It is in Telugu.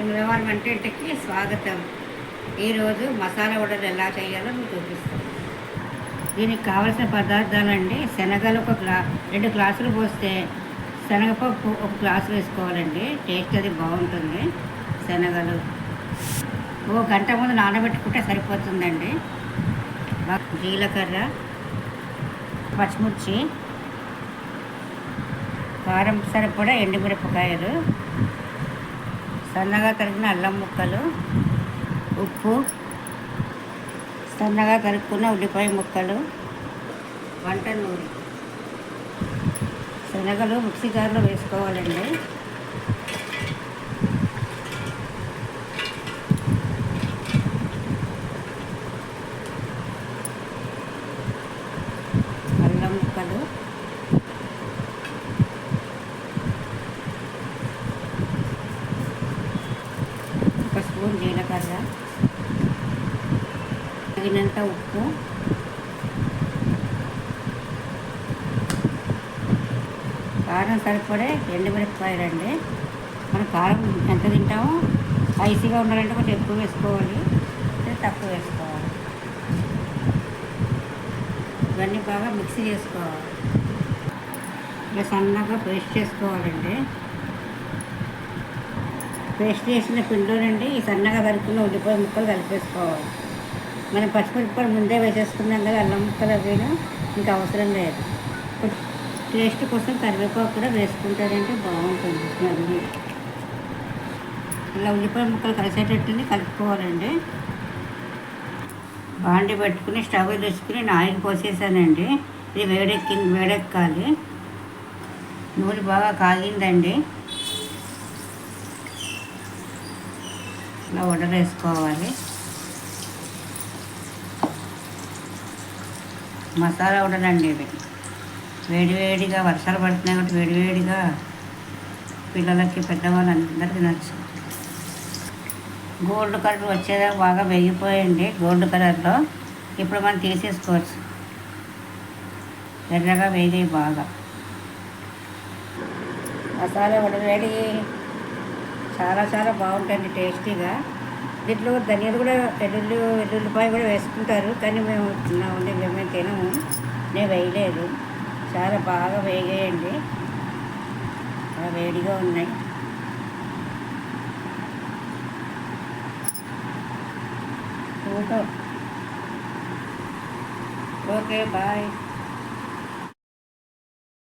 శుక్రవారం వంటింటికి స్వాగతం. ఈరోజు మసాలా వడలు ఎలా చేయాలో మీకు చూపిస్తాను. దీనికి కావలసిన పదార్థాలండి శనగలు ఒక గ్లా రెండు గ్లాసులు పోస్తే శనగపప్పు ఒక గ్లాసు వేసుకోవాలండి టేస్ట్ అది బాగుంటుంది. శనగలు ఓ గంట ముందు నానబెట్టుకుంటే సరిపోతుందండి. జీలకర్ర పచ్చిమిర్చి కారం సరిపడా ఎండుమిరపకాయలు సన్నగా తరిగిన అల్లం ముక్కలు ఉప్పు సన్నగా తరుక్కున్న ఉల్లిపాయ ముక్కలు వంట నూనె. శనగలు మిక్సీ జార్లో వేసుకోవాలండి అల్లం ముక్కలు ఒక స్పూన్ తగినంత ఉప్పు కారం సరిపడే ఎండుమిరపకాయలండి. మనం కారం ఎంత తింటామో స్పైసీగా ఉండాలంటే కొంచెం ఎక్కువ వేసుకోవాలి తక్కువ వేసుకోవాలి. ఇవన్నీ బాగా మిక్సీ చేసుకోవాలి. ఇలా సన్నగా పేస్ట్ చేసుకోవాలండి. పేస్ట్ చేసిన పిండిలోనండి ఈ సన్నగా తరుక్కున్న ఉల్లిపాయ ముక్కలు కలిపేసుకోవాలి. మనం పచ్చిమిరపకాయలు ముందే వేసేసుకున్నాం కదా అల్లం ముక్కలు అవిను ఇంకా అవసరం లేదు. టేస్ట్ కోసం కరివేపాకు కూడా వేసుకుంటారంటే బాగుంటుంది. స్మెల్ ఇలా ఉల్లిపాయ ముక్కలు కలిసేటట్టుని కలుపుకోవాలండి. బాండి పెట్టుకుని స్టవ్ తెచ్చుకుని నేను ఆయిల్ పోసేసానండి. ఇది వేడెక్కి వేడెక్కాలి. నూనె బాగా కాగిందండి. ఇలా వడరేసుకోవాలి మసాలా వడలండి ఇవి. వేడివేడిగా వర్షాలు పడుతున్నాయి కాబట్టి వేడివేడిగా పిల్లలకి పెద్దవాళ్ళందరికీ నచ్చు. గోల్డ్ కలర్ వచ్చేదాకా బాగా వెగిపోయింది గోల్డ్ కలర్లో. ఇప్పుడు మనం తీసేసుకోవచ్చు. ఎర్రగా వేగాయి బాగా. మసాలా వడవేడి చాలా చాలా బాగుంటుంది టేస్టీగా. దీంట్లో ధనియాలు కూడా వెల్లుల్లి వెల్లుల్లిపాయ కూడా వేసుకుంటారు కానీ మేము ఉండి మేము తినము. నేను వేయలేదు. చాలా బాగా వేగేయండి. చాలా వేడిగా ఉన్నాయి. Okay bye.